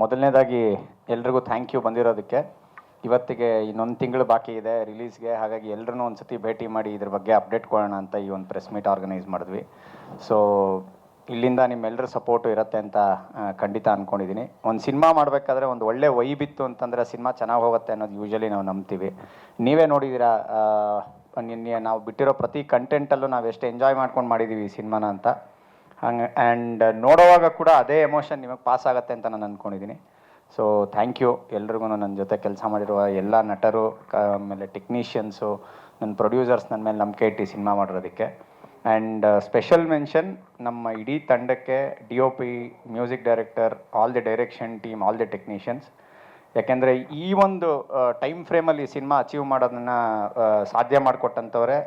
ಮೊದಲನೇದಾಗಿ ಎಲ್ರಿಗೂ thank you ಬಂದಿರೋದಕ್ಕೆ. ಇವತ್ತಿಗೆ ಇನ್ನೊಂದು ತಿಂಗಳು ಬಾಕಿ ಇದೆ ರಿಲೀಸ್ಗೆ ಹಾಗಾಗಿ ಎಲ್ಲರೂ ಒಂದು ಸತಿ ಭೇಟಿ ಮಾಡಿ ಇದ್ರ ಬಗ್ಗೆ ಅಪ್ಡೇಟ್ ಕೊಡೋಣ ಅಂತ ಈ ಒಂದು ಪ್ರೆಸ್ ಮೀಟ್ ಆರ್ಗನೈಸ್ ಮಾಡಿದ್ವಿ. ಸೊ ಇಲ್ಲಿಂದ ನಿಮ್ಮೆಲ್ಲರ ಸಪೋರ್ಟು ಇರುತ್ತೆ ಅಂತ ಖಂಡಿತ ಅಂದ್ಕೊಂಡಿದ್ದೀನಿ ಒಂದು ಸಿನಿಮಾ ಮಾಡಬೇಕಾದ್ರೆ ಒಂದು ಒಳ್ಳೆ ವೈ ಬಿತ್ತು ಅಂತಂದರೆ ಸಿನಿಮಾ ಚೆನ್ನಾಗಿ ಹೋಗುತ್ತೆ ಅನ್ನೋದು ಯೂಶಲಿ ನಾವು ನಂಬ್ತೀವಿ. ನೀವೇ ನೋಡಿದ್ದೀರಾ ನಿನ್ನೆ ನಾವು ಬಿಟ್ಟಿರೋ ಪ್ರತಿ ಕಂಟೆಂಟಲ್ಲೂ ನಾವು ಎಷ್ಟು ಎಂಜಾಯ್ ಮಾಡ್ಕೊಂಡು ಮಾಡಿದ್ದೀವಿ ಈ ಸಿನಿಮಾನ ಅಂತ. ಹಂಗೆ ಆ್ಯಂಡ್ ನೋಡೋವಾಗ ಕೂಡ ಅದೇ ಎಮೋಷನ್ ನಿಮಗೆ ಪಾಸ್ ಆಗುತ್ತೆ ಅಂತ ನಾನು ಅಂದ್ಕೊಂಡಿದ್ದೀನಿ ಸೊ ಥ್ಯಾಂಕ್ ಯು ಎಲ್ರಿಗೂ ನನ್ನ ಜೊತೆ ಕೆಲಸ ಮಾಡಿರುವ ಎಲ್ಲ ನಟರು ಆಮೇಲೆ ಟೆಕ್ನಿಷಿಯನ್ಸು ನನ್ನ ಪ್ರೊಡ್ಯೂಸರ್ಸ್ ನನ್ನ ಮೇಲೆ ನಂಬಿಕೆ ಇಟ್ಟು ಸಿನಿಮಾ ಮಾಡಿರೋದಕ್ಕೆ. ಆ್ಯಂಡ್ ಸ್ಪೆಷಲ್ ಮೆನ್ಷನ್ ನಮ್ಮ ಇಡೀ ತಂಡಕ್ಕೆ D O P music director all the direction team all the technicians ಯಾಕೆಂದರೆ ಈ ಒಂದು ಟೈಮ್ ಫ್ರೇಮಲ್ಲಿ ಸಿನಿಮಾ ಅಚೀವ್ ಮಾಡೋದನ್ನ ಆ, ಸಾಧ್ಯ ಮಾಡಿಕೊಟ್ಟಂಥವ್ರೆ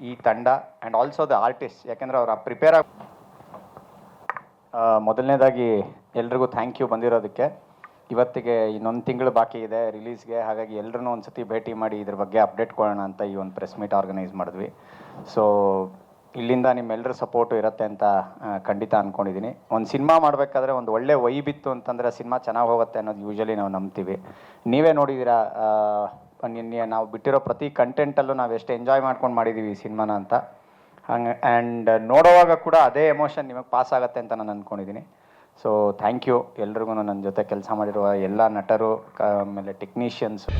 ಈ ತಂಡ ಆ್ಯಂಡ್ ಆಲ್ಸೋ ದ ಆರ್ಟಿಸ್ಟ್ ಯಾಕೆಂದರೆ ಅವ್ರು ಪ್ರಿಪೇರ್ ಆಗಿ ಆ, ಮೊದಲನೇದಾಗಿ ಎಲ್ರಿಗೂ ಥ್ಯಾಂಕ್ ಯು ಬಂದಿರೋದಕ್ಕೆ. ಇವತ್ತಿಗೆ ಇನ್ನೊಂದು ತಿಂಗಳು ಬಾಕಿ ಇದೆ ರಿಲೀಸ್ಗೆ ಹಾಗಾಗಿ ಎಲ್ಲರೂ ಒಂದು ಸತಿ ಭೇಟಿ ಮಾಡಿ ಇದ್ರ ಬಗ್ಗೆ ಅಪ್ಡೇಟ್ ಕೊಡೋಣ ಅಂತ ಈ ಒಂದು ಪ್ರೆಸ್ ಮೀಟ್ ಆರ್ಗನೈಸ್ ಮಾಡಿದ್ವಿ. ಸೊ ಇಲ್ಲಿಂದ ನಿಮ್ಮೆಲ್ಲರ ಸಪೋರ್ಟು ಇರುತ್ತೆ ಅಂತ ಖಂಡಿತ ಅಂದ್ಕೊಂಡಿದ್ದೀನಿ ಒಂದು ಸಿನಿಮಾ ಮಾಡಬೇಕಾದ್ರೆ ಒಂದು ಒಳ್ಳೆ ವೈಬಿತ್ತು ಅಂತಂದರೆ ಸಿನಿಮಾ ಚೆನ್ನಾಗಿ ಹೋಗುತ್ತೆ ಅನ್ನೋದು ಯೂಶಲಿ ನಾವು ನಂಬ್ತೀವಿ. ನೀವೇ ನೋಡಿದ್ದೀರಾ ನಾವು ಬಿಟ್ಟಿರೋ ಪ್ರತಿ ಕಂಟೆಂಟಲ್ಲೂ ನಾವು ಎಷ್ಟು ಎಂಜಾಯ್ ಮಾಡ್ಕೊಂಡು ಮಾಡಿದ್ದೀವಿ ಈ ಸಿನಿಮಾನ ಅಂತ. ಹಂಗೆ ಆ್ಯಂಡ್ ನೋಡೋವಾಗ ಕೂಡ ಅದೇ ಎಮೋಷನ್ ನಿಮಗೆ ಪಾಸ್ ಆಗುತ್ತೆ ಅಂತ ನಾನು ಅಂದ್ಕೊಂಡಿದ್ದೀನಿ ಸೊ ಥ್ಯಾಂಕ್ ಯು ಎಲ್ರಿಗೂ ನನ್ನ ಜೊತೆ ಕೆಲಸ ಮಾಡಿರುವ ಎಲ್ಲ ನಟರು ಆಮೇಲೆ ಟೆಕ್ನಿಷಿಯನ್ಸು